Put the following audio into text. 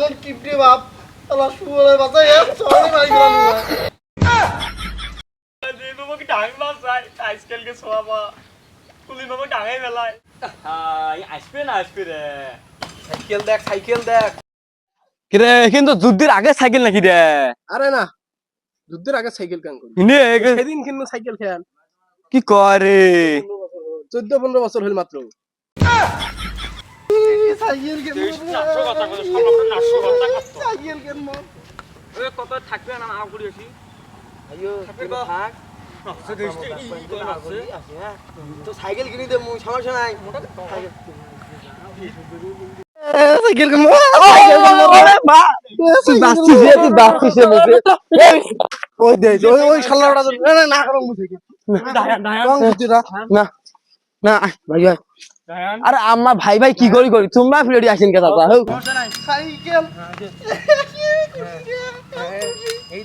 এমন কিপটে বাপ আল্লাহ শুয়ে বাঁচাই সবাই মারি গেলাম আজকালকে কুলি ডাঙাই আসবে না আসবে রে। সাইকেল দেখ সাইকেল দেখ। কিরে কিন্তু যুদ্ধের আগে সাইকেল নাকি রে? আরে না যুদ্ধের আগে সাইকেল কেন সেদিন কিন্তু সাইকেল খেয়াল। কি করে চোদ্দ পনেরো বছর হল মাত্র। কত থাকবে না না করি আসি আইয়ো থাকবে তো। থাক সাইকেল কিনে দে মুই সমস্যা নাই না আরে আমার ভাই ভাই কি করি করি তোমরা ফিরে আসেন কে দাদা হোক সাইকেল এই